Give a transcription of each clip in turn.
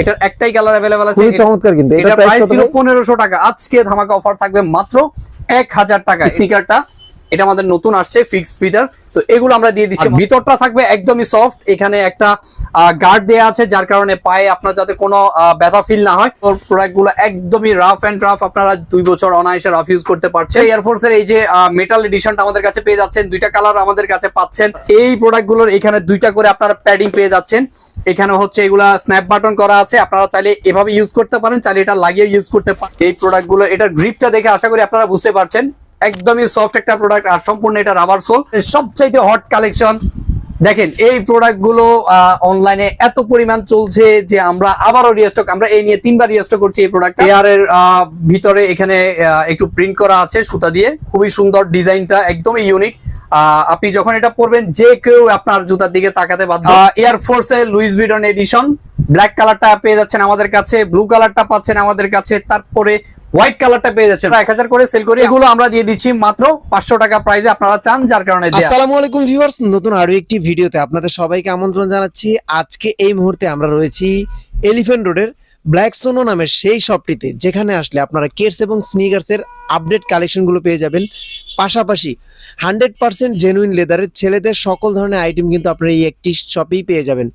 এটার একটাই colour available আছে। খুবই চমৎকার কিন্তু। এটা প্রাইস ছিল পনেরোশো টাকা। আজকে ধামাকা অফার থাকবে মাত্র এক হাজার টাকা স্নিকারটা এটা আমাদের নতুন আসছে ফিক্স ফিদার তো এগুলো আমরা দিয়ে দিচ্ছি। ভিতরটা থাকবে একদমই সফট এখানে একটা গার্ড দেয়া আছে যার কারণে পায়ে আপনার যাতে কোনো ব্যথা ফিল না হয়। ওর প্রোডাক্টগুলো একদমই রাফ এন্ড রাফ আপনারা দুই বছর অনায়াসে রাফ ইউজ করতে পারছেন। এয়ারফোর্স এর এই যে মেটাল এডিশনটা আমাদের কাছে পেয়ে যাচ্ছেন দুইটা কালার আমাদের কাছে পাচ্ছেন। এই প্রোডাক্টগুলোর এখানে দুইটা করে আপনারা প্যাডিং পেয়ে যাচ্ছেন। এখানে হচ্ছে এগুলা স্ন্যাপ বাটন করা আছে। আপনারা চাইলে এভাবে ইউজ করতে পারেন চাইলে এটা লাগিয়ে ইউজ করতে পারেন। এই প্রোডাক্টগুলো এটার গ্রিপটা দেখে আশা করি আপনারা বুঝতে পারছেন। একদমই সফট একটা প্রোডাক্ট আর সম্পূর্ণ এটা রাবার সোল সবচাইতে হট কালেকশন দেখেন এই প্রোডাক্টগুলো অনলাইনে এত পরিমাণ চলছে যে আমরা আবারও রিস্টক আমরা এই নিয়ে তিনবার রিস্টক করছি এই প্রোডাক্ট এয়ার এর আহ, ভিতরে এখানে একটু প্রিন্ট করা আছে সুতা দিয়ে। খুবই সুন্দর ডিজাইনটা একদমই ইউনিক আপনি যখন এটা পরবেন যে কেউ আপনার জুতার দিকে তাকাতে বাধ্য। এয়ার ফোর্স এর লুইস ভিডন এডিশন ব্ল্যাক কালারটা পেয়ে যাচ্ছেন আমাদের কাছে ব্লু কালারটা পাচ্ছেন আমাদের কাছে। তারপরে হোয়াইট কালারটা পেয়ে যাচ্ছেন। এক হাজার করে সেল করি। এগুলো আমরা দিয়ে দিচ্ছি মাত্র পাঁচশো টাকা প্রাইসে আপনারা চান যার কারণে দেয়া। আসসালামু আলাইকুম ভিউয়ার্স নতুন আরও একটি ভিডিওতে আপনাদের সবাইকে আমন্ত্রণ জানাচ্ছি। আজকে এই মুহূর্তে আমরা রয়েছি এলিফ্যান্ট রোডের ব্ল্যাক সোনো নামের সেই শপটিতে যেখানে আসলে আপনারা কেটস এবং স্নিকার্সের আপডেট কালেকশনগুলো পেয়ে যাবেন। পাশাপাশি হান্ড্রেড পার্সেন্ট জেনুইন লেদারের ছেলেদের সকল ধরনের আইটেম কিন্তু আপনারা এই একটি শপেই পেয়ে যাবেন।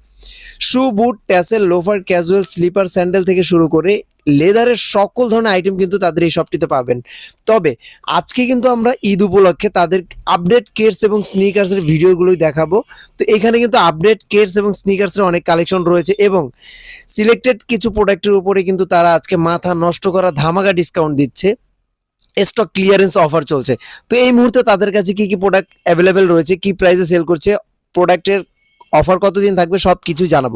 Shoe boot tassel loafer casual slipper sandal থেকে শুরু করে লেদারের সকল ধরনের আইটেম কিন্তু তাদের এই শপটিতে পাবেন। তবে আজকে কিন্তু আমরা ঈদ উপলক্ষে তাদের আপডেট কেটস এবং স্নিকার্সের ভিডিওগুলোই দেখাবো। তো এখানে কিন্তু আপডেট কেটস এবং স্নিকার্সের অনেক কালেকশন রয়েছে এবং সিলেক্টেড কিছু প্রোডাক্টের উপরে কিন্তু তারা আজকে মাথা নষ্ট করা ধামাকা ডিসকাউন্ট দিচ্ছে। স্টক ক্লিয়ারেন্স অফার চলছে। তো এই মুহূর্তে তাদের কাছে কি কি প্রোডাক্ট অ্যাভেলেবেল রয়েছে, কি প্রাইসে সেল করছে প্রোডাক্টের অফার কতদিন থাকবে সব কিছু জানাব।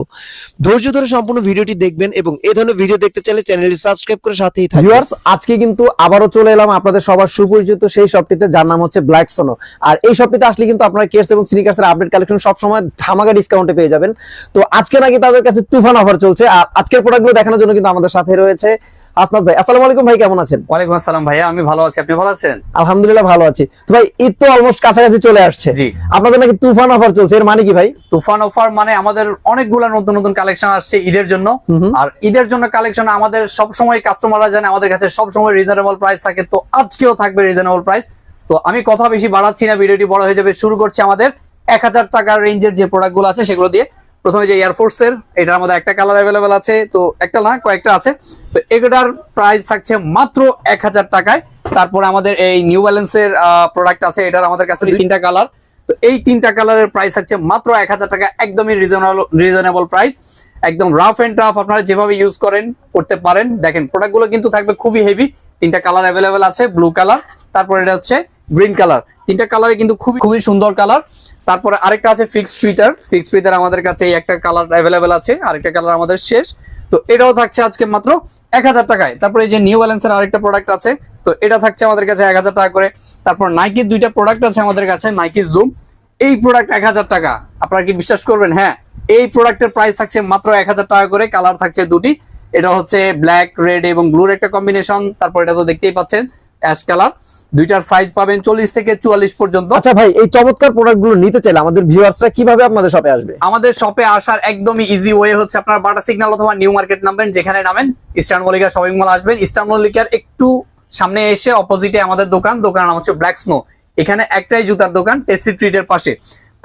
ধৈর্য ধরে সম্পূর্ণ ভিডিওটি দেখবেন এবং এই ধরনের ভিডিও দেখতে চাইলে চ্যানেলটি সাবস্ক্রাইব করে সাথেই থাকবেন। ভিউয়ার্স আজকে কিন্তু আবারও চলে এলাম আপনাদের সবার সুপরিচিত সেই শপটিতে যার নাম হচ্ছে ব্ল্যাক সোনো আর এই শপটিতে আসলে কিন্তু আপনারা কেটস এবং স্নিকার্স এর আপডেট কালেকশন সবসময় ধামাকা ডিসকাউন্টে পেয়ে যাবেন। তো আজকে নাকি তাদের কাছে তুফান অফার চলছে। আর আজকের প্রোডাক্টগুলো দেখানোর জন্য কিন্তু আমাদের সাথে রয়েছে আসনাদ ভাই। আসসালামু আলাইকুম ভাই কেমন আছেন? ওয়ালাইকুম আসসালাম ভাইয়া আমি ভালো আছি। আপনি ভালো আছেন? আলহামদুলিল্লাহ ভালো আছি। তো ভাই ঈদ তো অলমোস্ট কাছাকাছি চলে আসছে। জি। আপনাদের নাকি তুফান অফার চলছে এর মানে কি ভাই? তুফান অফার মানে আমাদের অনেকগুলা নতুন নতুন কালেকশন আসছে ঈদের জন্য। আর ঈদের জন্য কালেকশন আমাদের সব সময় কাস্টমাররা জানে আমাদের কাছে সব সময় রিজনেবল প্রাইস থাকে তো আজকেও থাকবে রিজনেবল প্রাইস তো আমি কথা বেশি বাড়াচ্ছি না ভিডিওটি বড় হয়ে যাবে শুরু করছি আমাদের এক হাজার টাকার রেঞ্জের যে প্রোডাক্টগুলো আছে সেগুলো দিয়ে। প্রথমে যে এয়ারফোর্স এর এটার মধ্যে একটা কালার অ্যাভেলেবেল আছে তো একটা না কয়েকটা আছে। তো এগুলার প্রাইস থাকছে মাত্র এক হাজার টাকায়। তারপরে আমাদের এই নিউ ব্যালেন্সের প্রোডাক্ট আছে এটার আমাদের কাছে তিনটা কালার তো এই তিনটা কালারের প্রাইস আছে মাত্র এক হাজার টাকা, একদমই রিজনেবল রিজনেবল প্রাইস একদম রাফ এন্ড রাফ আপনারা যেভাবে ইউজ করেন, করতে পারেন। দেখেন প্রোডাক্টগুলো কিন্তু থাকবে খুবই হেভি তিনটা কালার অ্যাভেলেবেল আছে ব্লু কালার তারপর এটা হচ্ছে গ্রিন কালার তিনটা কালারে কিন্তু খুবই খুবই সুন্দর কালার তারপরে আরেকটা আছে ফিক্সড ফিটার ফিক্সড ফিটার আমাদের কাছে এই একটা কালার অ্যাভেলেবেল আছে, আরেকটা কালার আমাদের শেষ। তো এটাও থাকছে আজকে মাত্র এক হাজার টাকায়। তারপরে যে নিউ ব্যালেন্সের আরেকটা প্রোডাক্ট আছে তো এটা থাকছে আমাদের কাছে এক হাজার টাকা করে। তারপর নাইকির দুইটা প্রোডাক্ট আছে আমাদের কাছে নাইকি জুম এই প্রোডাক্ট এক হাজার টাকা। আপনারা কি বিশ্বাস করবেন? হ্যাঁ এই প্রোডাক্টের প্রাইস থাকছে মাত্র এক হাজার টাকা করে কালার থাকছে দুটি। এটা হচ্ছে ব্ল্যাক রেড এবং ব্লুর একটা কম্বিনেশন তারপর এটা তো দেখতেই পাচ্ছেন অ্যাশ কালার দুইটার সাইজ পাবেন চল্লিশ থেকে চুয়াল্লিশ পর্যন্ত। আচ্ছা ভাই এই চমৎকার প্রোডাক্টগুলো নিতে চাইলে আমাদের ভিউয়ার্সরা কীভাবে আপনাদের শপে আসবে? আমাদের শপে আসার একদমই ইজি ওয়ে হচ্ছে আপনার বাটা সিগন্যাল অথবা নিউ মার্কেট নামবেন যেখানে নামেন। ইস্টার্ন মল্লিকা শপিং মল আসবেন। ইস্টার্ন মল্লিকার একটু সামনে এসে অপোজিটে আমাদের দোকান, দোকানের নাম হচ্ছে ব্ল্যাক স্নো এখানে একটাই জুতার দোকান টেস্টি ট্রিটের পাশে।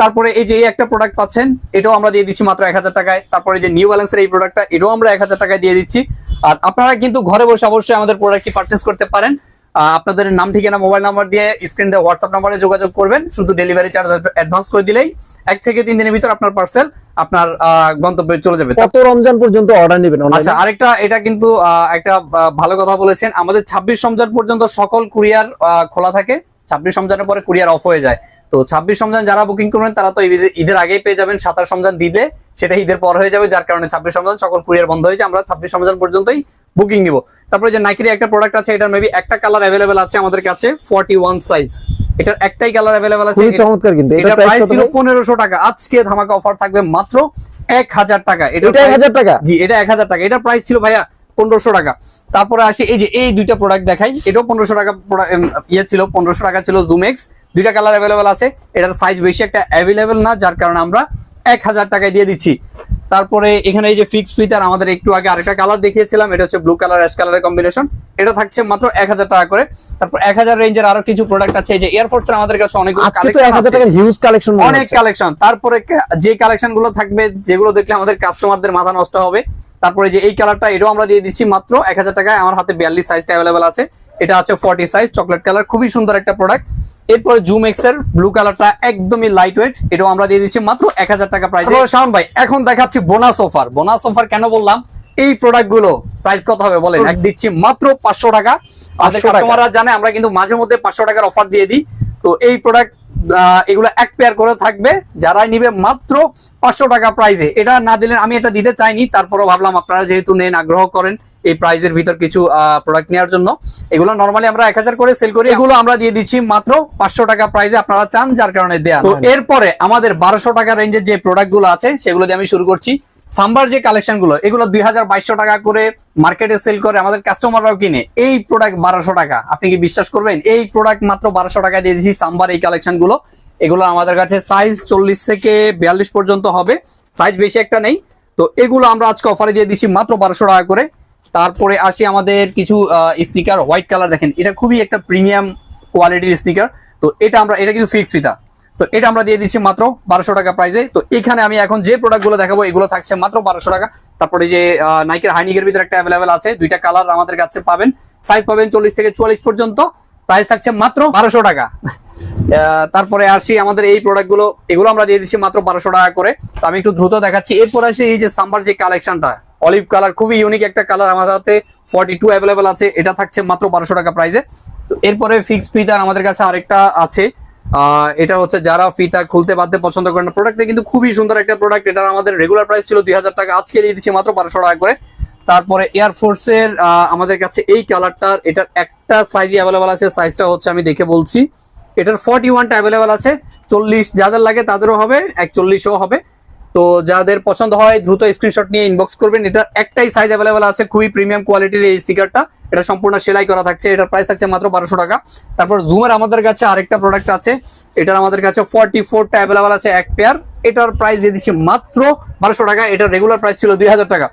তারপরে এই যে এই একটা প্রোডাক্ট পাচ্ছেন, এটাও আমরা দিয়ে দিচ্ছি মাত্র এক হাজার টাকায়। তারপরে যে নিউ ব্যালেন্সের এই প্রোডাক্টটা এটাও আমরা এক হাজার টাকায় দিয়ে দিচ্ছি। আর আপনারা কিন্তু ঘরে বসে অবশ্যই আমাদের প্রোডাক্টটি পারচেস করতে পারেন। আপনাদের নাম ঠিকানা মোবাইল নাম্বার দিয়ে স্ক্রিন দিয়ে হোয়াটসঅ্যাপ নাম্বারে যোগাযোগ করবেন। শুধু ডেলিভারি চার্জ অ্যাডভান্স করে দিলেই এক থেকে তিন দিনের ভিতর আপনার পার্সেল আপনার আহ, গন্তব্যে চলে যাবে। কত রমজান পর্যন্ত অর্ডার নেবেন আচ্ছা আরেকটা এটা কিন্তু একটা ভালো কথা বলেছেন। আমাদের ছাব্বিশ রমজান পর্যন্ত সকল কুরিয়ার খোলা থাকে। ছাব্বিশ রমজানের পরে কুরিয়ার অফ হয়ে যায়। তো ছাব্বিশ রমজান যারা বুকিং করবেন তারা তো ঈদের আগেই পেয়ে যাবেন সাতাশ রমজান দিলে সেটা ঈদের পর হয়ে যাবে যার কারণে ছাব্বিশ রমজান সকল কুরিয়ার বন্ধ হয়েছে আমরা ছাব্বিশ রমজান পর্যন্তই বুকিং নিব। তারপরে যে নাইকির একটা প্রোডাক্ট আছে এটার মেবি একটা কালার অ্যাভেলেবেল আছে আমাদের কাছে ফর্টি ওয়ান সাইজ এটার একটাই কালার অ্যাভেলেবেল আছে। চমৎকার কিন্তু। এটা এটা প্রাইস ছিল পনেরোশো টাকা। আজকে ধামাকা অফার থাকবে মাত্র এক হাজার টাকা। এটা এক price- হাজার টাকা? জি এটা এক হাজার টাকা। এটা প্রাইস ছিল ভাইয়া পনেরোশো টাকা। তারপরে আসি এই যে এই দুইটা প্রোডাক্ট দেখাই। এটাও পনেরোশো টাকা product, ইয়ে ছিল পনেরোশো টাকা ছিল জুমেক্স দুইটা কালার অ্যাভেলেবেল আছে। এটার সাইজ বেশি একটা অ্যাভেলেবেল না যার কারণে আমরা এক হাজার টাকায় দিয়ে দিচ্ছি। তারপরে এখানে এই যে ফিক্স ফিতার আমাদের একটু আগে আরেকটা কালার দেখিয়েছিলাম এটা হচ্ছে ব্লু কালার অ্যাশ কালারের কম্বিনেশন এটা থাকছে মাত্র এক হাজার টাকা করে। তারপর এক হাজার রেঞ্জের আরও কিছু প্রোডাক্ট আছে এই যে এয়ারফোর্স এর আমাদের কাছে। টাকার হিউজ কালেকশন অনেক কালেকশন তারপরে যে কালেকশনগুলো থাকবে যেগুলো দেখলে আমাদের কাস্টমারদের মাথা নষ্ট হবে তারপরে যে এই কালারটা এটাও আমরা দিয়ে দিচ্ছি মাত্র এক হাজার টাকায়। আমার হাতে বিয়াল্লিশ সাইজটা অ্যাভেলেবেল আছে। এটা আছে ফর্টি সাইজ চকলেট কালার খুবই সুন্দর একটা প্রোডাক্ট এরপরে জুম এক্সের ব্লু কালারটা একদমই লাইট ওয়েট এটাও আমরা দিয়ে দিচ্ছি মাত্র এক হাজার টাকা প্রাইস শাওন ভাই এখন দেখাচ্ছি বোনাস অফার বোনাস অফার কেন বললাম? এই প্রোডাক্টগুলো প্রাইস কত হবে বলেন? এক দিচ্ছি মাত্র পাঁচশো টাকা। আমাদের 500 কাস্টমাররা জানে আমরা কিন্তু মাঝে মধ্যে পাঁচশো টাকার অফার দিয়ে দিই। তো এই প্রোডাক্ট এগুলো এক পেয়ার করে থাকবে। যারাই নিবে মাত্র পাঁচশো টাকা প্রাইসে এটা না দিলে আমি এটা দিতে চাইনি তারপরও ভাবলাম আপনারা যেহেতু নেন আগ্রহ করেন এই প্রাইজের ভিতর কিছু প্রোডাক্ট নেওয়ার জন্য। এগুলো নর্মালি আমরা এক হাজার করে সেল করি। এগুলো আমরা দিয়ে দিচ্ছি মাত্র পাঁচশো টাকা প্রাইসে আপনারা চান যার কারণে দেয়া তো এরপরে আমাদের বারোশো টাকা রেঞ্জের যে প্রোডাক্টগুলো আছে সেগুলো দিয়ে আমি শুরু করছি। সাম্বার যে কালেকশনগুলো এগুলো দুই টাকা করে মার্কেটে সেল করে আমাদের কাস্টমাররাও কিনে। এই প্রোডাক্ট বারোশো টাকা। আপনি কি বিশ্বাস করবেন? এই প্রোডাক্ট মাত্র বারোশো টাকা দিয়ে দিচ্ছি সাম্বার এই কালেকশনগুলো। এগুলো আমাদের কাছে সাইজ চল্লিশ থেকে বিয়াল্লিশ পর্যন্ত হবে। সাইজ বেশি একটা নেই। তো এগুলো আমরা আজকে অফারে দিয়ে দিচ্ছি মাত্র বারোশো টাকা করে। তারপরে আসি আমাদের কিছু স্নিকার হোয়াইট কালার দেখেন। এটা খুবই একটা প্রিমিয়াম কোয়ালিটির স্নিকার। তো এটা আমরা, এটা কিন্তু ফিক্স ফিতা তো এটা আমরা দিয়ে দিচ্ছি মাত্র বারোশো টাকা প্রাইসে তো এখানে আমি এখন যে প্রোডাক্টগুলো দেখাবো, এগুলো থাকছে মাত্র বারোশো টাকা। তারপরে যে নাইকের হাইনিকের ভিতরে একটা অ্যাভেলেবেল আছে। দুইটা কালার আমাদের কাছে পাবেন। সাইজ পাবেন চল্লিশ থেকে চুয়াল্লিশ পর্যন্ত। প্রাইস থাকছে মাত্র বারোশো টাকা। তারপরে আসি আমাদের এই প্রোডাক্টগুলো এগুলো আমরা দিয়ে দিচ্ছি মাত্র বারোশো টাকা করে। তো আমি একটু দ্রুত দেখাচ্ছি। এরপর আসি এই যে সাম্বার যে কালেকশনটা অলিভ কালার খুবই ইউনিক একটা কালার আমাদের হাতে ফর্টি টু অ্যাভেলেবেল আছে। এটা থাকছে মাত্র বারোশো টাকা প্রাইসে তো এরপরে ফিক্স ফিতার আমাদের কাছে আরেকটা আছে। এটা হচ্ছে যারা ফিতা খুলতে বাদতে পছন্দ করেন প্রোডাক্টটা কিন্তু খুবই সুন্দর একটা প্রোডাক্ট এটার আমাদের রেগুলার প্রাইস ছিল দুই হাজার টাকা। আজকে দিয়ে দিচ্ছি মাত্র বারোশো টাকা করে। তারপরে এয়ারফোর্স এর আমাদের কাছে এই কালারটার এটার একটা সাইজই অ্যাভেলেবেল আছে। সাইজটা হচ্ছে আমি দেখে বলছি। এটার ফর্টি ওয়ানটা অ্যাভেলেবেল আছে। চল্লিশ যাদের লাগে তাদেরও হবে, একচল্লিশও হবে। তো যাদের পছন্দ হয়, দ্রুত স্ক্রিনশট নিয়ে ইনবক্স করবেন। এটার একটাই সাইজ অ্যাভেলেবেল আছে, খুবই প্রিমিয়াম কোয়ালিটির এই স্টিকারটা এটা সম্পূর্ণ সেলাই করা থাকছে। এটার প্রাইস থাকছে মাত্র বারোশো টাকা। তারপর জুমের আমাদের কাছে আরেকটা প্রোডাক্ট আছে। এটার আমাদের কাছে ফর্টি ফোরটা অ্যাভেলেবেল আছে, এক পেয়ার এটার প্রাইস দিয়ে দিচ্ছি মাত্র বারোশো টাকা। এটার রেগুলার প্রাইস ছিল দুই হাজার টাকা।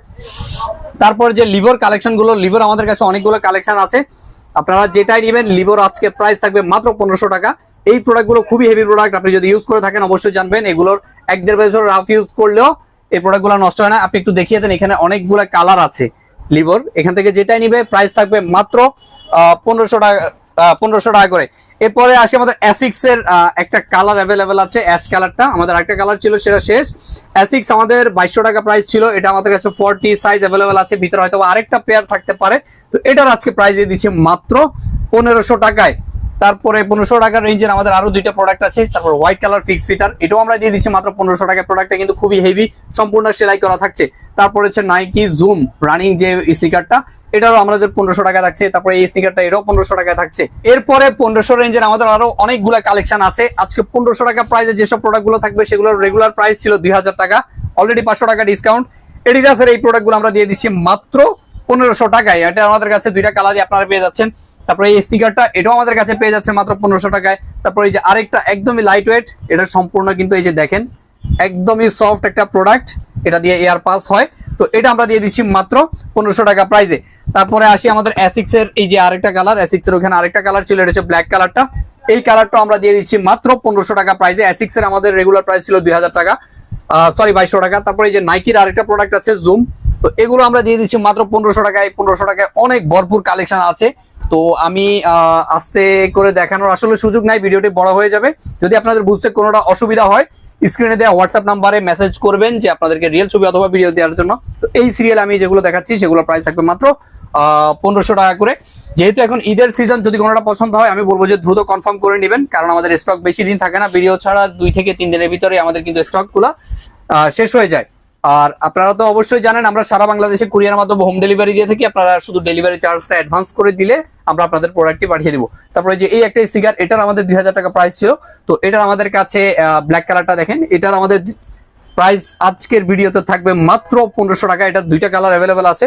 তারপর যে লিভার কালেকশনগুলো লিভার আমাদের কাছে অনেকগুলো কালেকশন আছে। আপনারা যেটাই নেবেন, লিভার আজকে প্রাইস থাকবে মাত্র পনেরোশো টাকা। এই প্রোডাক্টগুলো খুবই হেভি প্রোডাক্ট আপনি যদি ইউজ করে থাকেন অবশ্যই জানবেন। এগুলোর এক দেড় বছর রাফ ইউজ করলেও এই প্রোডাক্টগুলো নষ্ট হয় না। আপনি একটু দেখিয়ে দেন, এখানে অনেকগুলো কালার আছে লিভার। এখান থেকে যেটাই নিবে প্রাইস থাকবে মাত্র পনেরোশো টাকা পনেরোশো টাকা করে। এরপরে আসে আমাদের অ্যাসিক্স এর একটা কালার অ্যাভেলেবেল আছে অ্যাশ কালারটা আমাদের একটা কালার ছিল, সেটা শেষ। অ্যাসিক্স আমাদের বাইশশো টাকা প্রাইস ছিল, এটা আমাদের কাছে ফোরটি সাইজ অ্যাভেলেবেল আছে, ভিতরে হয়তো আরেকটা পেয়ার থাকতে পারে। তো এটার আজকে প্রাইস দিয়ে দিচ্ছে মাত্র পনেরোশো টাকায়। তারপরে পনেরোশো টাকার রেঞ্জের আমাদের আরও দুইটা প্রোডাক্ট আছে। তারপর হোয়াইট কালার ফিক্স ফিতার এটাও আমরা দিয়ে দিচ্ছি মাত্র পনেরোশো টাকার প্রোডাক্টটা কিন্তু খুবই হেভি সম্পূর্ণ সেলাই করা থাকছে। তারপর হচ্ছে নাইকি জুম রানিং যে স্টিকারটা এটারও আমাদের পনেরোশো টাকা থাকছে। তারপরে এই স্টিকারটা এটাও পনেরোশো টাকা থাকছে। এরপরে পনেরোশো রেঞ্জের আমাদের আরও অনেকগুলা কালেকশন আছে। আজকে পনেরোশো টাকা প্রাইসে যেসব প্রোডাক্টগুলো থাকবে, সেগুলোর রেগুলার প্রাইস ছিল দুই হাজার টাকা। অলরেডি পাঁচশো টাকা ডিসকাউন্ট এডিডাসের এই প্রোডাক্টগুলো আমরা দিয়ে দিচ্ছি মাত্র পনেরোশো টাকায়। এটা আমাদের কাছে দুইটা কালারই আপনারা পেয়ে যাচ্ছেন। তারপরে এই স্টিকারটা এটাও আমাদের কাছে পেয়ে যাচ্ছে মাত্র পনেরোশো টাকায়। তারপরে এই যে আরেকটা একদমই লাইট ওয়েট এটা সম্পূর্ণ কিন্তু এই যে দেখেন, একদমই সফট একটা প্রোডাক্ট এটা দিয়ে এয়ার পাস হয়। তো এটা আমরা দিয়ে দিচ্ছি মাত্র পনেরোশো টাকা প্রাইজে তারপরে আসি আমাদের অ্যাসিক্স এর এই যে আরেকটা কালার অ্যাসিক্স এর ওখানে আরেকটা কালার ছিল, এটা হচ্ছে ব্ল্যাক কালারটা এই কালারটা আমরা দিয়ে দিচ্ছি মাত্র পনেরোশো টাকা প্রাইজে অ্যাসিক্স এর আমাদের রেগুলার প্রাইস ছিল দুই হাজার টাকা সরি বাইশশো টাকা। তারপরে এই যে নাইকির আরেকটা প্রোডাক্ট আছে জুম তো এগুলো আমরা দিয়ে দিচ্ছি মাত্র পনেরোশো টাকায়। পনেরোশো টাকায় অনেক ভরপুর কালেকশন আছে। তো আমি আস্তে করে দেখানোর আসলে সুযোগ নাই, ভিডিওটি বড় হয়ে যাবে। যদি আপনাদের বুঝতে কোনোটা অসুবিধা হয় স্ক্রিনে দেওয়া হোয়াটসঅ্যাপ নাম্বারে মেসেজ করবেন যে আপনাদেরকে রিয়েল ছবি অথবা ভিডিও দেওয়ার জন্য। তো এই সিরিয়াল আমি যেগুলো দেখাচ্ছি সেগুলো প্রাইস থাকবে মাত্র পনেরোশো টাকা করে। যেহেতু এখন ঈদের সিজন যদি কোনোটা পছন্দ হয়, আমি বলব যে দ্রুত কনফার্ম করে নেবেন, কারণ আমাদের স্টক বেশি দিন থাকে না ভিডিও ছাড়া দুই থেকে তিন দিনের ভিতরে আমাদের কিন্তু স্টকগুলো শেষ হয়ে যায়। আর আপনারা তো অবশ্যই জানেন আমরা সারা বাংলাদেশে কুরিয়ার মাধ্যমে হোম ডেলিভারি দিয়ে থাকি। আপনারা শুধু ডেলিভারি চার্জটা অ্যাডভান্স করে দিলে আমরা আপনাদের প্রোডাক্টটি পাঠিয়ে দিব। তারপরে যে এই একটা সিগার এটার আমাদের দুই হাজার টাকা প্রাইস ছিল। তো এটার আমাদের কাছে ব্ল্যাক কালারটা দেখেন। এটার আমাদের প্রাইস আজকের ভিডিওতে থাকবে মাত্র পনেরোশো টাকা। এটার দুইটা কালার অ্যাভেলেবেল আছে।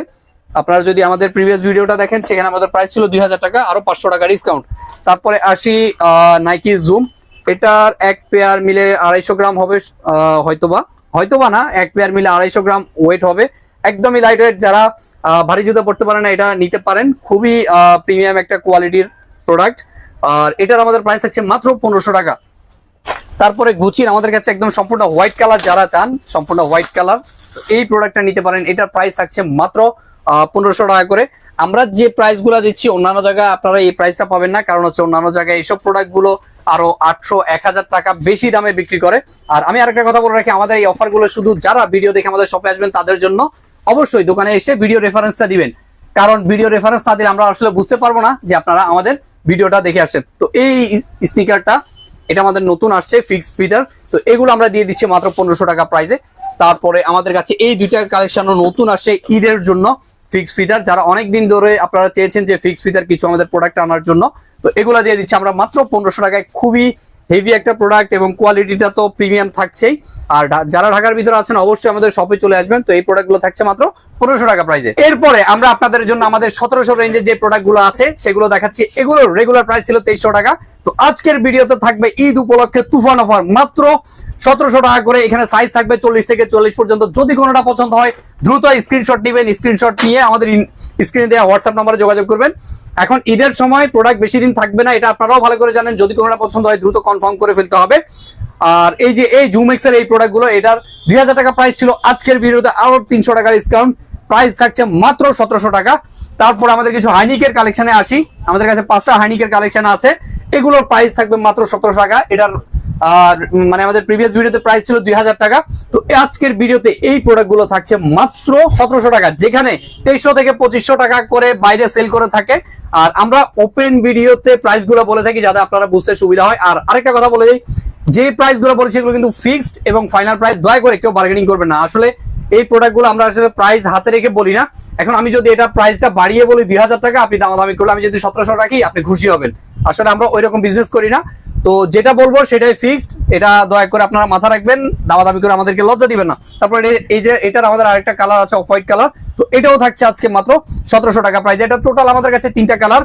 আপনারা যদি আমাদের প্রিভিয়াস ভিডিওটা দেখেন সেখানে আমাদের প্রাইস ছিল দুই হাজার টাকা আরও পাঁচশো টাকা ডিসকাউন্ট তারপরে আসি নাইকি জুম এটার এক পেয়ার মিলে আড়াইশো গ্রাম হবে আহ, হয়তোবা না, এক পেয়ার মিলে আড়াইশো গ্রাম ওয়েট হবে। একদমই লাইট ওয়েট যারা ভারী জুতো পড়তে পারে না, এটা নিতে পারেন। খুবই প্রিমিয়াম একটা কোয়ালিটির প্রোডাক্ট আর এটার আমাদের প্রাইস আছে মাত্র পনেরোশো টাকা। তারপরে গুচির আমাদের কাছে একদম সম্পূর্ণ হোয়াইট কালার যারা চান, সম্পূর্ণ হোয়াইট কালার এই প্রোডাক্টটা নিতে পারেন। এটার প্রাইস থাকছে মাত্র পনেরোশো টাকা করে। আমরা যে প্রাইসগুলো দিচ্ছি, অন্যান্য জায়গায় আপনারা এই প্রাইসটা পাবেন না। কারণ হচ্ছে অন্যান্য জায়গায় এইসব প্রোডাক্টগুলো আরও আটশো এক হাজার টাকা বেশি দামে বিক্রি করে। আর আমি আরেকটা কথা বলে রাখি, আমাদের এই অফারগুলো শুধু যারা ভিডিও দেখে আমাদের শপে আসবেন, তাদের জন্য অবশ্যই দোকানে এসে ভিডিও রেফারেন্সটা দিবেন। কারণ ভিডিও রেফারেন্স না দিলে আমরা আসলে বুঝতে পারব না যে আপনারা আমাদের ভিডিওটা দেখে আসেন তো এই স্নিকারটা, এটা আমাদের নতুন আসছে ফিক্স ফিদার তো এগুলো আমরা দিয়ে দিচ্ছি মাত্র পনেরোশো টাকা প্রাইসে তারপরে আমাদের কাছে এই দুইটা কালেকশনও নতুন আসছে ঈদের জন্য ফিক্স ফিদার যারা অনেক দিন ধরে আপনারা চেয়েছেন যে ফিক্স ফিদার কিছু আমাদের প্রোডাক্ট আনার জন্য তো এগুলা দিয়ে দিচ্ছি। আমরা মাত্র পনেরোশো টাকায় খুবই হেভি একটা প্রোডাক্ট এবং কোয়ালিটিটা তো প্রিমিয়াম থাকছেই। আর যারা ঢাকার ভিতরে আছেন, অবশ্যই আমাদের শপে চলে আসবেন। তো এই প্রোডাক্টগুলো থাকছে মাত্র পনেরোশো টাকা প্রাইসে এরপরে আমরা আপনাদের জন্য আমাদের সতেরোশো রেঞ্জের যে প্রোডাক্টগুলো আছে, সেগুলো দেখাচ্ছি। এগুলোর রেগুলার প্রাইস ছিল তেইশশো টাকা। তো আজকের ভিডিওতে থাকবে ঈদ উপলক্ষে তুফান অফার মাত্র সতেরোশো টাকা করে এখানে সাইজ থাকবে চল্লিশ থেকে চল্লিশ পর্যন্ত। যদি কোনোটা পছন্দ হয়, দ্রুত স্ক্রিনশট নেবেন। স্ক্রিনশট নিয়ে আমাদের স্ক্রিনে দেওয়া হোয়াটসঅ্যাপ নাম্বারে যোগাযোগ করবেন। এখন ঈদের সময় প্রোডাক্ট বেশি দিন থাকবে না, এটা আপনারাও ভালো করে জানেন। যদি কোনোটা পছন্দ হয়, দ্রুত কনফার্ম করে ফেলতে হবে। আর এই যে এই জুমেক্স এর এই প্রোডাক্টগুলো, এটার দুই হাজার টাকা প্রাইস ছিল। আজকের ভিডিওতে আরও তিনশো টাকার ডিসকাউন্ট প্রাইস থাকছে মাত্র সতেরোশো টাকা। তারপর আমাদের কিছু হাইনিকের কালেকশনে আসি। আমাদের কাছে পাঁচটা হাইনিকের কালেকশন আছে। এগুলোর প্রাইস থাকবে মাত্র সতেরোশো টাকা। এটার, আর মানে আমাদের প্রিভিয়াস ভিডিওতে প্রাইস ছিল দুই হাজার টাকা। তো আজকের ভিডিওতে এই প্রোডাক্টগুলো থাকছে মাত্র সতেরোশো টাকা। যেখানে তেইশশো থেকে পঁচিশশো টাকা করে বাইরে সেল করে থাকে। আর আমরা ওপেন ভিডিওতে প্রাইসগুলো বলে থাকি যাতে আপনারা বুঝতে সুবিধা হয়। আর আরেকটা কথা বলে দিই, যে প্রাইসগুলো বলেছি এগুলো কিন্তু ফিক্সড এবং ফাইনাল প্রাইস দয়া করে কেউ বার্গেনিং করবে না। আসলে এই প্রোডাক্টগুলো আমরা আসলে প্রাইস হাতে রেখে বলি না। এখন আমি যদি এটা প্রাইসটা বাড়িয়ে বলি দুই হাজার টাকা, আপনি দামাদামি করলে আমি যদি সতেরোশো রাখি, আপনি খুশি হবেন। আসলে আমরা ওই রকম বিজনেস করি না। তো যেটা বলব সেটাই ফিক্সড এটা দয়া করে আপনারা মাথা রাখবেন, দামাদামি করে আমাদেরকে লজ্জা দিবেন না। তারপরে এই- যে এটার আমাদের আরেকটা কালার আছে অফ হোয়াইট কালার তো এটাও থাকছে আজকে মাত্র সতেরোশো টাকা প্রাইস এটা টোটাল আমাদের কাছে তিনটা কালার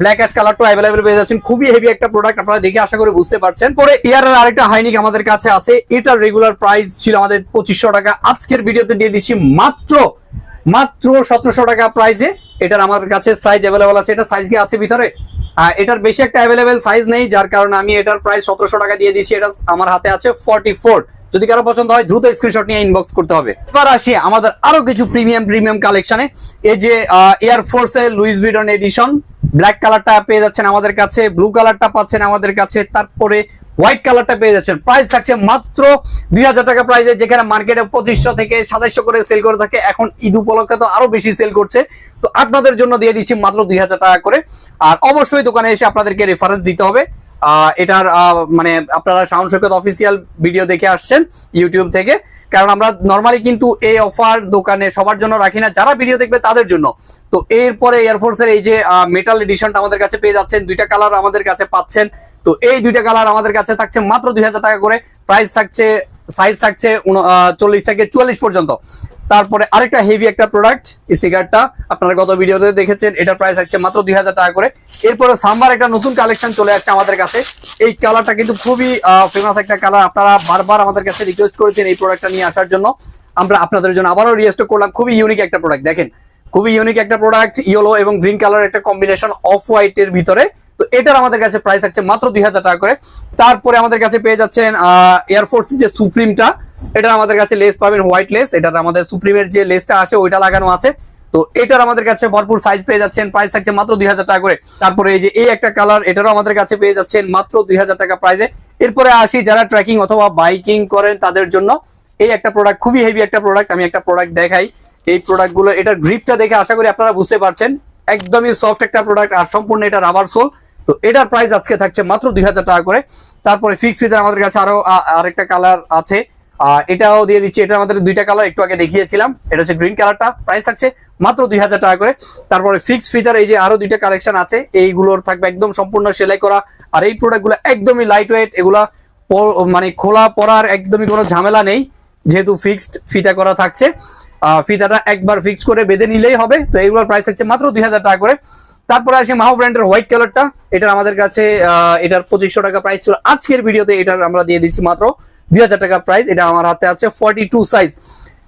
ব্ল্যাক অ্যাশ কালারটা অ্যাভেলেবেল পেয়ে যাচ্ছেন, খুবই হেভি একটা প্রোডাক্ট আপনারা দেখে আশা করে বুঝতে পারছেন। পরে ইয়ারের আরেকটা হাইনিক আমাদের কাছে আছে, এটার রেগুলার প্রাইস ছিল আমাদের পঁচিশশো টাকা। আজকের ভিডিওতে দিয়ে দিচ্ছি মাত্র মাত্র সতেরোশো টাকা প্রাইসে এটার আমাদের কাছে সাইজ অ্যাভেলেবেল আছে, এটা সাইজ কি আছে ভিতরে? এটার বেশি একটা অ্যাভেলেবেল সাইজ নেই, যার কারণে আমি এটার প্রাইস সতেরোশো টাকা দিয়ে দিচ্ছি এটা আমার হাতে আছে ফর্টি ফোর যদি কারও পছন্দ হয়, দ্রুত স্ক্রিনশট নিয়ে ইনবক্স করতে হবে। এবার আসি আমাদের আরও কিছু প্রিমিয়াম প্রিমিয়াম কালেকশনে এই যে এয়ার ফোর্সের লুইস ভিডন এডিশন ব্ল্যাক কালারটা পেয়ে যাচ্ছেন আমাদের কাছে ব্লু কালারটা পাচ্ছেন আমাদের কাছে। তারপরে হোয়াইট কালারটা পেয়ে যাচ্ছেন। প্রাইস থাকছে মাত্র দুই হাজার টাকা প্রাইসে যেখানে মার্কেটে পঁচিশশো থেকে সাতাইশশো করে সেল করে থাকে। এখন ঈদ উপলক্ষে তো আরও বেশি সেল করছে। তো আপনাদের জন্য দিয়ে দিচ্ছি মাত্র দুই হাজার টাকা করে। আর অবশ্যই দোকানে এসে আপনাদেরকে রেফারেন্স দিতে হবে। এটার মানে আপনারা শাওন সৈকত অফিসিয়াল ভিডিও দেখে আসছেন ইউটিউব থেকে। কারণ আমরা নর্মালি কিন্তু এই অফার দোকানে সবার জন্য রাখি না, যারা ভিডিও দেখবে তাদের জন্য। তো এরপরে এয়ারফোর্সের এই যে মেটাল এডিশনটা আমাদের কাছে পেয়ে যাচ্ছেন, দুইটা কালার আমাদের কাছে পাচ্ছেন। তো এই দুইটা কালার আমাদের কাছে থাকছে মাত্র দুই হাজার টাকা করে। প্রাইস থাকছে সাইজ থাকছে চল্লিশ থেকে চুয়াল্লিশ পর্যন্ত। তারপরে আরেকটা হেভি একটা প্রোডাক্ট স্টিকারটা আপনারা গত ভিডিওতে দেখেছেন এটার প্রাইস আছে মাত্র দুই হাজার টাকা করে। এরপরে সাম্বার একটা নতুন কালেকশন চলে আসছে আমাদের কাছে। এই কালারটা কিন্তু খুবই ফেমাস একটা কালার আপনারা বারবার আমাদের কাছে রিকোয়েস্ট করেছেন এই প্রোডাক্টটা নিয়ে আসার জন্য। আমরা আপনাদের জন্য আবারও রিয়েস্ট করলাম, খুবই ইউনিক একটা প্রোডাক্ট দেখেন, খুবই ইউনিক একটা প্রোডাক্ট ইয়েলো এবং গ্রিন কালার একটা কম্বিনেশন অফ হোয়াইট এর ভিতরে। তো এটার আমাদের কাছে প্রাইস আছে মাত্র দুই হাজার টাকা করে। তারপরে আমাদের কাছে পেয়ে যাচ্ছেন এয়ারফোর্স যে সুপ্রিমটা এটা আমাদের কাছে লেস পাবেন হোয়াইট লেস এটা আমাদের সুপ্রিমের যে লেসটা আসে ওইটা লাগানো আছে। তো এটার আমাদের কাছে ভরপুর সাইজ পেয়ে যাচ্ছেন প্রাইস থাকছে মাত্র দুই হাজার টাকা করে। তারপরে এই যে এই একটা কালার এটারও আমাদের কাছে পেয়ে যাচ্ছেন মাত্র দুই হাজার টাকা প্রাইসে এরপরে আসি যারা ট্রেকিং অথবা বাইকিং করেন তাদের জন্য। এই একটা প্রোডাক্ট খুবই হেভি একটা প্রোডাক্ট আমি একটা প্রোডাক্ট দেখাই। এই প্রোডাক্টগুলো, এটার গ্রিপটা দেখে আশা করি আপনারা বুঝতে পারছেন। একদমই সফট একটা প্রোডাক্ট আর সম্পূর্ণ এটা রাবার সোল তো এটার প্রাইস আজকে থাকছে মাত্র দুই হাজার টাকা করে। তারপরে ফিক্স ফিজার আমাদের কাছে আরও আরেকটা কালার আছে। এটাও দিয়ে দিচ্ছি, এটা আমাদের দুইটা কালার একটু আগে দেখিয়েছিলাম। এটা হচ্ছে গ্রিন কালারটা প্রাইস থাকছে মাত্র দুই হাজার টাকা করে। তারপরে ফিক্স ফিতার এই যে আরও দুইটা কালেকশন আছে, এইগুলোর থাকবে একদম সম্পূর্ণ সেলাই করা। আর এই প্রোডাক্টগুলো একদমই লাইট ওয়েট এগুলা মানে খোলা পরার একদমই কোনো ঝামেলা নেই, যেহেতু ফিক্সড ফিতা করা থাকছে। ফিতাটা একবার ফিক্স করে বেঁধে নিলেই হবে, তো এইগুলোর প্রাইস থাকছে মাত্র দুই হাজার টাকা করে। তারপরে আসে মাহো ব্র্যান্ডের হোয়াইট কালারটা এটার আমাদের কাছে এটার পঁচিশশো টাকা প্রাইস ছিল। আজকের ভিডিওতে এটার আমরা দিয়ে দিচ্ছি মাত্র দুই হাজার টাকা প্রাইস এটা আমার হাতে আছে ফর্টি সাইজ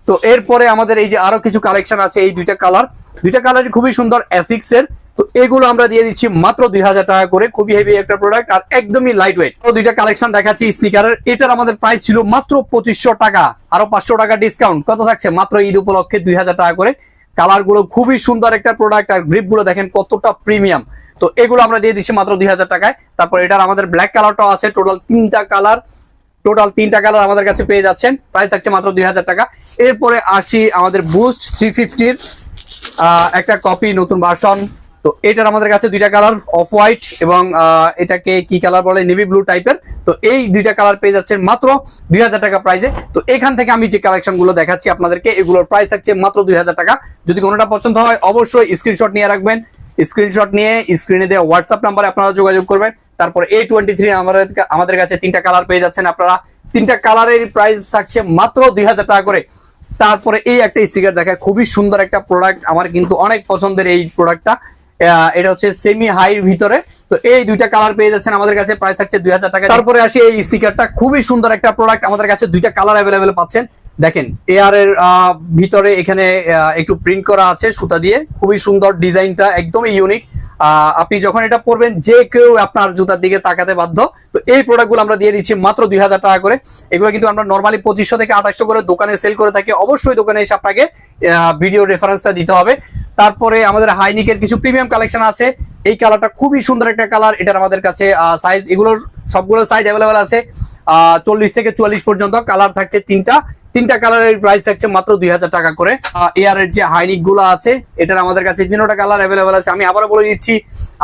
তো এরপরে আমাদের এই যে আরও কিছু কালেকশন আছে, এই দুইটা কালার দুইটা কালারই খুবই সুন্দর অ্যাসিক্স এর তো এগুলো আমরা দিয়ে দিচ্ছি মাত্র দুই হাজার টাকা করে। খুবই হেভি একটা প্রোডাক্ট আর একদমই লাইট ওয়েট তো দুইটা কালেকশন দেখাচ্ছি স্নিকারের এটার আমাদের প্রাইস ছিল মাত্র পঁচিশশো টাকা। আরও পাঁচশো টাকা ডিসকাউন্ট কত থাকছে? মাত্র ঈদ উপলক্ষে দুই হাজার টাকা করে। কালারগুলো খুবই সুন্দর একটা প্রোডাক্ট আর গ্রিপগুলো দেখেন কতটা প্রিমিয়াম তো এগুলো আমরা দিয়ে দিচ্ছি মাত্র দুই হাজার টাকায়। তারপর এটার আমাদের ব্ল্যাক কালারটাও আছে। টোটাল তিনটা কালার টোটাল তিনটা কালার আমাদের কাছে পেয়ে যাচ্ছেন। প্রাইস থাকছে মাত্র দুই হাজার টাকা। এরপরে আসি আমাদের বুস্ট থ্রি ফিফটির একটা কপি নতুন ভার্সন তো এটার আমাদের কাছে দুইটা কালার অফ হোয়াইট এবং এটাকে কি কালার বলে? নেভি ব্লু টাইপের তো এই দুইটা কালার পেয়ে যাচ্ছেন মাত্র দুই হাজার টাকা প্রাইসে তো এখান থেকে আমি যে কালেকশনগুলো দেখাচ্ছি আপনাদেরকে, এগুলোর প্রাইস থাকছে মাত্র দুই হাজার টাকা। যদি কোনোটা পছন্দ হয়, অবশ্যই স্ক্রিনশট নিয়ে রাখবেন। স্ক্রিনশট নিয়ে স্ক্রিনে দেওয়া হোয়াটসঅ্যাপ নাম্বারে আপনারা যোগাযোগ করবেন। তারপর এ টোয়েন্টি থ্রি আমাদের কাছে তিনটা কালার পেয়ে যাচ্ছেন আপনারা। তিনটা কালারের প্রাইস থাকছে মাত্র দুই হাজার টাকা করে। তারপরে এই একটা স্টিকার দেখায়, খুবই সুন্দর একটা প্রোডাক্ট আমার কিন্তু অনেক পছন্দের এই প্রোডাক্টটা এটা হচ্ছে সেমি হাইর ভিতরে। তো এই দুইটা কালার পেয়ে যাচ্ছেন আমাদের কাছে প্রাইস থাকছে দুই হাজার টাকা। তারপরে আসি এই স্টিকারটা খুবই সুন্দর একটা প্রোডাক্ট আমাদের কাছে দুইটা কালার অ্যাভেলেবেল পাচ্ছেন। দেখেন এয়ার এর ভিতরে এখানে একটু প্রিন্ট করা আছে সুতা দিয়ে। খুবই সুন্দর ডিজাইনটা একদমই ইউনিক আপনি যখন এটা পরবেন, যে কেউ আপনার জুতার দিকে তাকাতে বাধ্য, তো এই প্রোডাক্টগুলো আমরা দিয়ে দিচ্ছি মাত্র দুই হাজার টাকা করে। এগুলো কিন্তু আমরা নর্মালি পঁচিশশো থেকে আঠাশশো করে দোকানে সেল করে থাকি। অবশ্যই দোকানে এসে আপনাকে ভিডিও রেফারেন্সটা দিতে হবে। তারপরে আমাদের হাইনিকের কিছু প্রিমিয়াম কালেকশন আছে। এই কালারটা খুবই সুন্দর একটা কালার এটার আমাদের কাছে সাইজ এগুলোর সবগুলো সাইজ অ্যাভেলেবেল আছে। আহ, চল্লিশ থেকে চুয়াল্লিশ পর্যন্ত কালার থাকছে তিনটা। তিনটা কালারের প্রাইস থাকছে মাত্র দুই হাজার টাকা করে। এয়ারের যে হাইনিকগুলো আছে, এটার আমাদের কাছে তিনটা কালার অ্যাভেলেবেল আছে। আমি আবারও বলে দিচ্ছি,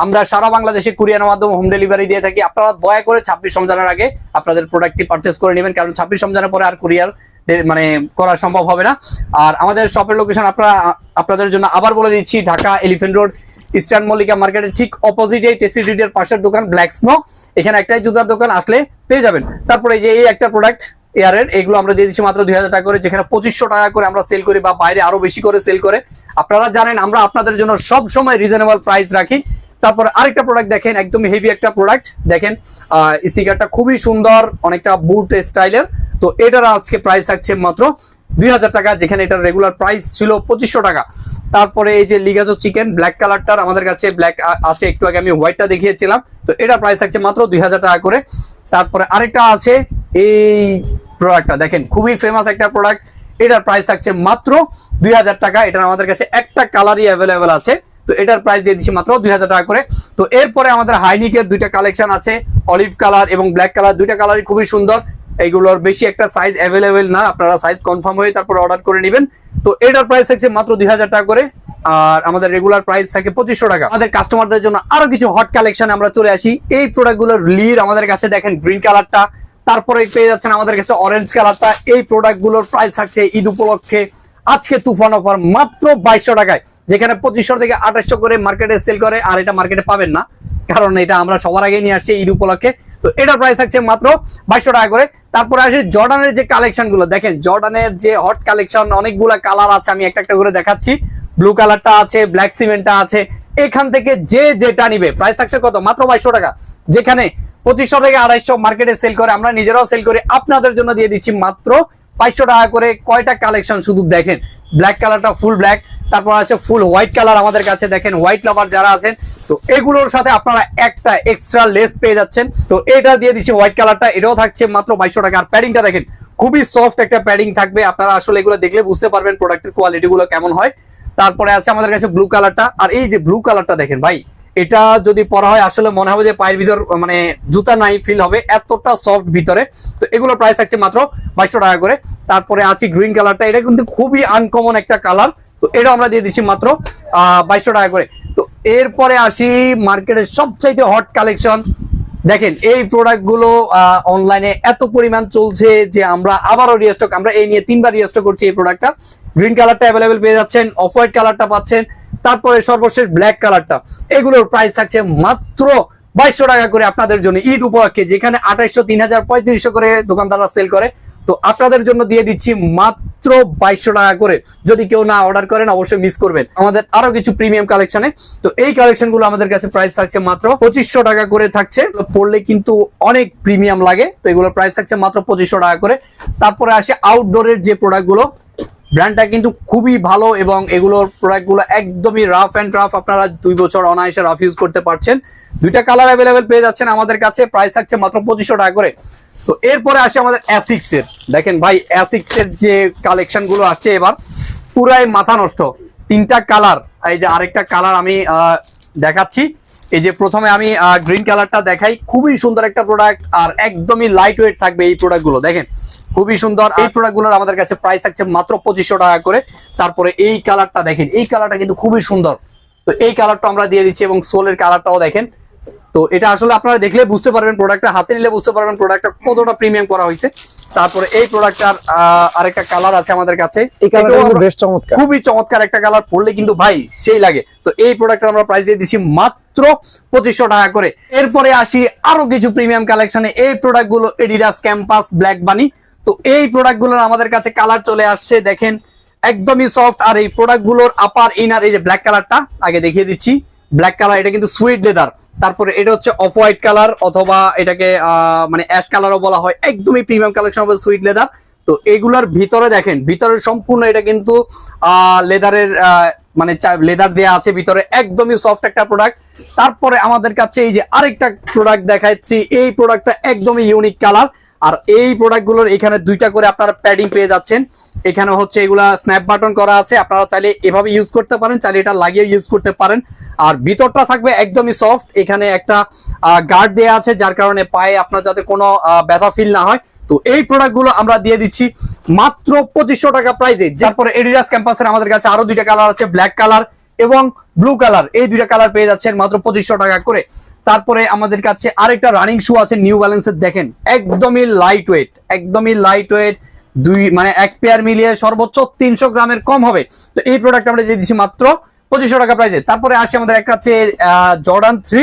আমরা সারা বাংলাদেশে কুরিয়ার মাধ্যমে হোম ডেলিভারি দিয়ে থাকি। আপনারা দয়া করে ছাব্বিশ রমজানের আগে আপনাদের প্রোডাক্টটি পারচেস করে নেবেন, কারণ ছাব্বিশ রমজানের পরে আর কুরিয়ার মানে করা সম্ভব হবে না। আর আমাদের শপের লোকেশন আপনারা, আপনাদের জন্য আবার বলে দিচ্ছি, Dhaka elephant road eastern Mallika মার্কেটের ঠিক অপোজিটে টেস্টি ট্রিটের পাশের দোকান ব্ল্যাক স্নো এখানে একটাই জুতার দোকান, আসলে পেয়ে যাবেন। তারপরে যে, এই একটা প্রোডাক্ট এয়ারের এগুলো আমরা দিয়ে দিচ্ছি মাত্র দুই হাজার টাকা করে, যেখানে পঁচিশশো টাকা করে আমরা সেল করি বা বাইরে আরও বেশি করে সেল করে। আপনারা জানেন, আমরা আপনাদের জন্য সব সময় রিজনেবল প্রাইস রাখি। তারপর আরেকটা প্রোডাক্ট দেখেন একদম হেভি একটা প্রোডাক্ট দেখেন স্টিকারটা খুবই সুন্দর, অনেকটা বুট স্টাইলের তো এটার আজকে প্রাইস থাকছে মাত্র দুই হাজার টাকা, যেখানে এটার রেগুলার প্রাইস ছিল পঁচিশশো টাকা। তারপরে এই যে লিগাজো চিকেন ব্ল্যাক কালারটার আমাদের কাছে ব্ল্যাক আছে, একটু আগে আমি হোয়াইটটা দেখিয়েছিলাম। তো এটার প্রাইস থাকছে মাত্র দুই হাজার টাকা করে। তারপরে আরেকটা আছে এই প্রোডাক্টটা দেখেন, খুবই ফেমাস একটা প্রোডাক্ট এটার প্রাইস থাকছে মাত্র দুই হাজার টাকা। এটার আমাদের কাছে একটা কালারই অ্যাভেলেবেল আছে। তো এটার প্রাইস দিয়ে দিচ্ছি মাত্র দুই হাজার টাকা করে। তো এরপরে আমাদের হাইনিকের দুইটা কালেকশন আছে। অলিভ কালার এবং ব্ল্যাক কালার দুইটা কালারই খুবই সুন্দর। এইগুলোর বেশি একটা সাইজ অ্যাভেলেবেল না। আপনারা সাইজ কনফার্ম হয়ে তারপর অর্ডার করে নেবেন। তো এটার প্রাইস থাকছে মাত্র দুই হাজার টাকা করে। আর আমাদের রেগুলার প্রাইস থাকে পঁচিশশো টাকা। আমাদের কাস্টমারদের জন্য আরও কিছু হট কালেকশন আমরা চলে আসি। এই প্রোডাক্টগুলোর লিড আমাদের কাছে দেখেন গ্রিন কালারটা তারপরে পেয়ে যাচ্ছেন আমাদের কাছে অরেঞ্জ কালারটা এই প্রোডাক্টগুলোর প্রাইস থাকছে ঈদ উপলক্ষে। আজকে তুফান অফার মাত্র বাইশশো টাকায়, যেখানে পঁচিশশো থেকে আঠাশশো করে মার্কেটে সেল করে, আর এটা মার্কেটে পাবেন না। কারণ এটা আমরা সবার আগে নিয়ে আসছি ঈদ উপলক্ষে। তো এটার প্রাইস থাকছে মাত্র বাইশশো টাকা করে। তারপরে আসে জর্ডানের যে কালেকশনগুলো। দেখেন, জর্ডানের যে হট কালেকশন অনেকগুলা কালার আছে, আমি একটা একটা করে দেখাচ্ছি। ব্লু কালারটা আছে ব্ল্যাক সিমেন্টটা আছে। এখান থেকে যে যেটা নিবে প্রাইস থাকছে কত? মাত্র বাইশশো টাকা। যেখানে পঁচিশশো থেকে আড়াইশো মার্কেটে সেল করে, আমরা নিজেরাও সেল করি। আপনাদের জন্য দিয়ে দিচ্ছি মাত্র বাইশশো টাকা করে কয়টা কালেকশন শুধু দেখেন। ব্ল্যাক কালারটা ফুল ব্ল্যাক তারপর আছে ফুল হোয়াইট কালার আমাদের কাছে দেখেন হোয়াইট লাভার যারা আছেন, তো এগুলোর সাথে আপনারা একটা এক্সট্রা লেস পেয়ে যাচ্ছেন। তো এটা দিয়ে দিচ্ছি হোয়াইট কালারটা এটাও থাকছে মাত্র বাইশশো টাকা। আর প্যাডিংটা দেখেন, খুবই সফট একটা প্যাডিং থাকবে। আপনারা আসলে এগুলো দেখলে বুঝতে পারবেন প্রোডাক্টের কোয়ালিটি গুলো কেমন হয়। তারপরে আছে আমাদের কাছে ব্লু কালারটা আর এই যে ব্লু কালারটা দেখেন ভাই এটা যদি পরা হয়, আসলে মনে হবে যে পায়ের ভিতর মানে জুতা নাই ফিল হবে এতটা সফট ভিতরে। তো এগুলো প্রাইস থাকছে মাত্র বাইশশো টাকা করে। তারপরে আছে গ্রিন কালারটা এটা কিন্তু খুবই আনকমন একটা কালার তো এটা আমরা দিয়ে দিচ্ছি মাত্র বাইশশো টাকা করে। তো এরপরে আসি মার্কেটের সবচাইতে হট কালেকশন দেখেন, এই প্রোডাক্টগুলো অনলাইনে এত পরিমাণ চলছে যে আমরা আবারও রিস্টক আমরা এই নিয়ে তিনবার রিস্টক করছি এই প্রোডাক্টটা গ্রিন কালারটা অ্যাভেলেবেল পেয়ে যাচ্ছেন অফ হোয়াইট কালারটা পাচ্ছেন। তারপরে সর্বশেষ ব্ল্যাক কালারটা এগুলোর প্রাইস থাকছে মাত্র বাইশশো টাকা করে আপনাদের জন্য ঈদ উপলক্ষে, যেখানে আঠাইশশো তিন হাজার পঁয়ত্রিশশো করে দোকানদাররা সেল করে। তো আপনাদের জন্য দিয়ে দিচ্ছি মাত্র বাইশশো টাকা করে। যদি কেউ না অর্ডার করেন, অবশ্যই মিস করবেন। আমাদের আরও কিছু প্রিমিয়াম কালেকশনে তো এই কালেকশনগুলো আমাদের কাছে প্রাইস থাকছে মাত্র পঁচিশশো টাকা করে থাকছে। পড়লে কিন্তু অনেক প্রিমিয়াম লাগে। তো এগুলোর প্রাইস থাকছে মাত্র পঁচিশশো টাকা করে। তারপরে আসে আউটডোরের যে প্রোডাক্টগুলো ব্র্যান্ডটা কিন্তু খুবই ভালো এবং এগুলোর প্রোডাক্টগুলো একদমই রাফ অ্যান্ড রাফ আপনারা দুই বছর অনায়াসে রাফ ইউজ করতে পারছেন। দুইটা কালার অ্যাভেলেবেল পেয়ে যাচ্ছেন আমাদের কাছে প্রাইস থাকছে মাত্র পঁচিশশো টাকা করে। তো এরপরে আসে আমাদের অ্যাসিক্স এর। দেখেন ভাই অ্যাসিক্স এর যে কালেকশনগুলো আসছে এবার, পুরাই মাথা নষ্ট। তিনটা কালার এই যে আরেকটা কালার আমি দেখাচ্ছি। এই যে প্রথমে আমি গ্রিন কালারটা দেখাই। খুবই সুন্দর একটা প্রোডাক্ট আর একদমই লাইট ওয়েট থাকবে এই প্রোডাক্টগুলো। দেখেন, খুবই সুন্দর। এই প্রোডাক্টগুলোর আমাদের কাছে প্রাইস থাকছে মাত্র পঁচিশশো টাকা করে। তারপরে এই কালারটা দেখেন, এই কালারটা কিন্তু খুবই সুন্দর। তো এই কালারটা আমরা দিয়ে দিচ্ছি এবং সোলের কালারটাও দেখেন। তো এটা আসলে আপনারা দেখলে বুঝতে পারবেন প্রোডাক্টটা হাতে নিলে বুঝতে পারবেন প্রোডাক্টটা কতটা প্রিমিয়াম করা হয়েছে। তারপরে এই প্রোডাক্টটার আরেকটা কালার আছে আমাদের কাছে। খুবই চমৎকার একটা কালার পড়লে কিন্তু ভাই সেই লাগে। তো এই প্রোডাক্ট আমরা প্রাইস দিয়ে দিচ্ছি মাত্র পঁচিশশো টাকা করে। এরপরে আসি আরও কিছু প্রিমিয়াম কালেকশনে এই প্রোডাক্টগুলো এডিডাস ক্যাম্পাস ব্ল্যাক বানি তো এই প্রোডাক্টগুলোর আমাদের কাছে কালার চলে আসছে দেখেন একদমই সফট আর এই প্রোডাক্টগুলোর আপার ইনার এই যে ব্ল্যাক কালারটা আগে দেখিয়ে দিচ্ছি। ব্ল্যাক কালার এটা কিন্তু সুইট লেদার তারপরে এটা হচ্ছে অফ হোয়াইট কালার অথবা এটাকে মানে অ্যাশ কালারও বলা হয়। একদমই প্রিমিয়াম কালেকশন হবে সুইট লেদার তো এগুলার ভিতরে দেখেন, ভিতরে সম্পূর্ণ এটা কিন্তু লেদারের মানে লেদার দেয়া আছে ভিতরে। একদমই সফট একটা প্রোডাক্ট তারপরে আমাদের কাছে এই যে আরেকটা প্রোডাক্ট দেখাচ্ছি, এই প্রোডাক্টটা একদমই ইউনিক কালার আর এই প্রোডাক্টগুলোর এখানে দুইটা করে আপনারা প্যাডিং পেয়ে যাচ্ছেন। এখানে হচ্ছে এগুলা স্ন্যাপ বাটন করা আছে। আপনারা চাইলে এভাবে ইউজ করতে পারেন, চাইলে এটা লাগিয়ে ইউজ করতে পারেন। আর ভিতরটা থাকবে একদমই সফট এখানে একটা গার্ড দেয়া আছে, যার কারণে পায়ে আপনার যাতে কোনো ব্যথা ফিল না হয়। তো এই প্রোডাক্টগুলো আমরা দিয়ে দিচ্ছি মাত্র পঁচিশশো টাকা প্রাইসে তারপরে এডিডাস ক্যাম্পাসের আমাদের কাছে আরও দুইটা কালার আছে ব্ল্যাক কালার এবং ব্লু কালার এই দুইটা কালার পেয়ে যাচ্ছেন মাত্র পঁচিশশো টাকা করে। তারপরে আমাদের কাছে আরেকটা রানিং শু আছে নিউ ব্যালেন্সের দেখেন, একদমই লাইট ওয়েট একদমই লাইট ওয়েট দুই মানে এক পেয়ার মিলিয়ে সর্বোচ্চ তিনশো গ্রামের কম হবে। তো এই প্রোডাক্ট আমরা দিয়ে দিচ্ছি মাত্র পঁচিশশো টাকা প্রাইসে তারপরে আসে আমাদের একটা আছে জর্ডান থ্রি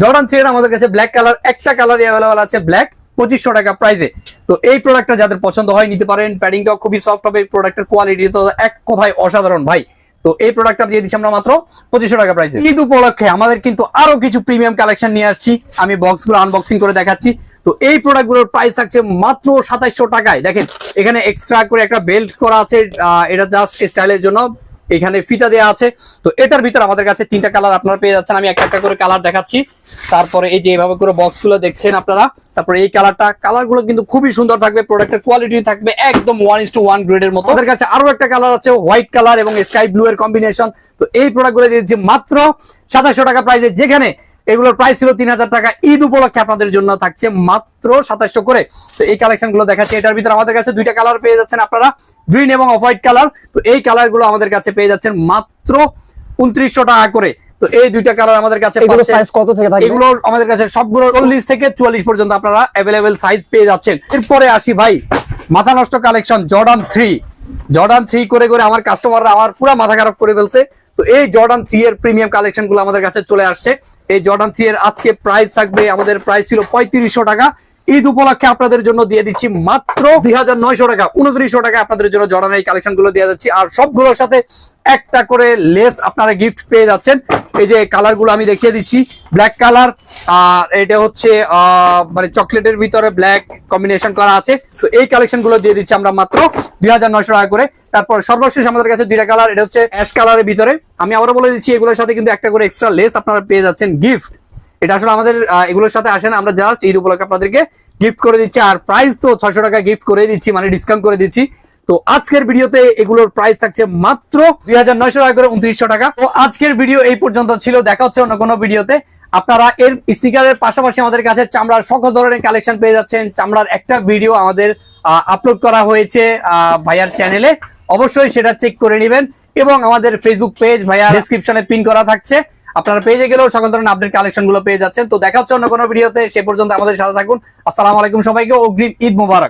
জর্ডান থ্রি এর আমাদের কাছে ব্ল্যাক কালার একটা কালার অ্যাভেলেবল আছে ব্ল্যাক পঁচিশশো টাকা প্রাইসে তো এই প্রোডাক্টটা যাদের পছন্দ হয়, নিতে পারেন। প্যাডিংটাও খুবই সফট হবে প্রোডাক্টের কোয়ালিটি তো এক কথায় অসাধারণ, ভাই। তো এই প্রোডাক্টটা দিয়ে দিচ্ছি আমরা মাত্র পঁচিশশো টাকা প্রাইসে ঈদ উপলক্ষে আমাদের কিন্তু আরও কিছু প্রিমিয়াম কালেকশন নিয়ে আসছি। আমি বক্সগুলো আনবক্সিং করে দেখাচ্ছি। তো এই প্রোডাক্টগুলোর প্রাইস থাকছে মাত্র সাতাইশশো টাকায়। দেখেন, এখানে এক্সট্রা করে একটা বেল্ট করা আছে এটা জাস্ট স্টাইলের জন্য। এখানে ফিতা দেওয়া আছে। তো এটার ভিতর আমাদের কাছে তিনটা কালার আপনারা পেয়ে যাচ্ছেন। আমি একটা একটা করে কালার দেখাচ্ছি। তারপরে এই যে এভাবে করে বক্সগুলো দেখছেন আপনারা। তারপরে এই কালারটা কালারগুলো কিন্তু খুবই সুন্দর থাকবে। প্রোডাক্টের কোয়ালিটি থাকবে একদম ওয়ান ইস টু ওয়ান গ্রেডের মতো। আমাদের কাছে আরও একটা কালার আছে হোয়াইট কালার এবং স্কাই ব্লু এর কম্বিনেশন তো এই প্রোডাক্টগুলো দিয়েছি মাত্র সাতাশশো টাকা প্রাইসে যেখানে এগুলোর প্রাইস ছিল তিন হাজার টাকা। ঈদ উপলক্ষে আপনাদের জন্য থাকছে মাত্র সাতাশশো করে। তো এই কালেকশনগুলো দেখাচ্ছে। এটার ভিতরে আমাদের কাছে দুইটা কালার পেয়ে যাচ্ছেন আপনারা। গ্রিন এবং অফ হোয়াইট কালার তো এই কালারগুলো আমাদের কাছে পেয়ে যাচ্ছেন মাত্র উনত্রিশশো টাকা করে। তো এই দুইটা কালার আমাদের কাছে এগুলো সাইজ কত থেকে এগুলো আমাদের কাছে সবগুলো চল্লিশ থেকে চুয়াল্লিশ পর্যন্ত আপনারা অ্যাভেলেবেল সাইজ পেয়ে যাচ্ছেন। এরপরে আসি ভাই মাথা নষ্ট collection Jordan three Jordan three করে করে আমার কাস্টমাররা আমার পুরো মাথা খারাপ করে ফেলছে। তো এই জর্ডান থ্রি এর প্রিমিয়াম কালেকশনগুলো আমাদের কাছে চলে আসছে। এই জর্ডান থ্রি এর আজকে প্রাইস থাকবে, আমাদের প্রাইস ছিল পঁয়ত্রিশশো টাকা। ঈদ উপলক্ষে আপনাদের জন্য দিয়ে দিচ্ছি মাত্র দুই হাজার নয়শো টাকা, উনত্রিশশো টাকা আপনাদের জন্য জর্ডানের এই কালেকশনগুলো দিয়ে যাচ্ছি আর সবগুলোর সাথে একটা করে লেস আপনারা গিফট পেয়ে যাচ্ছেন। এই যে কালারগুলো আমি দেখিয়ে দিচ্ছি ব্ল্যাক কালার আর এটা হচ্ছে মানে চকলেটের ভিতরে ব্ল্যাক কম্বিনেশন করা আছে। তো এই কালেকশনগুলো দিয়ে দিচ্ছি আমরা মাত্র দুই হাজার নয়শো টাকা করে। তারপর সর্বশেষ আমাদের কাছে দুইটা কালার এটা হচ্ছে অ্যাশ কালারের ভিতরে। আমি আবারও বলে দিচ্ছি, এগুলোর সাথে কিন্তু একটা করে এক্সট্রা লেস আপনারা পেয়ে যাচ্ছেন গিফট এটা আসলে আমাদের এগুলোর সাথে আসে না, আমরা জাস্ট ঈদ উপলক্ষে আপনাদেরকে গিফট করে দিচ্ছি। আর প্রাইস তো ছয়শো টাকা গিফট করে দিচ্ছি মানে ডিসকাউন্ট করে দিচ্ছি। তো আজকের ভিডিওতে এগুলোর প্রাইস থাকছে মাত্র দুই হাজার নয়শো টাকা করে উনত্রিশশো টাকা। তো আজকের ভিডিও এই পর্যন্ত ছিল, দেখা হচ্ছে অন্য কোনো ভিডিওতে। আপনারা এর স্টিকারের পাশাপাশি আমাদের কাছে চামড়ার সকল ধরনের কালেকশন পেয়ে যাচ্ছেন। চামড়ার একটা ভিডিও আমাদের আপলোড করা হয়েছে ভাইয়ার চ্যানেলে অবশ্যই সেটা চেক করে নেবেন এবং আমাদের ফেসবুক পেজ ভাইয়া ডিসক্রিপশনে পিন করা থাকছে। আপনার পেজে গেলেও সকল ধরনের আপডেট কালেকশনগুলো পেয়ে যাচ্ছেন। তো দেখা হচ্ছে অন্য কোনো ভিডিওতে সে পর্যন্ত আমাদের সাথে থাকুন। আসসালামু আলাইকুম সবাইকে, অগ্রিম ঈদ মোবারক।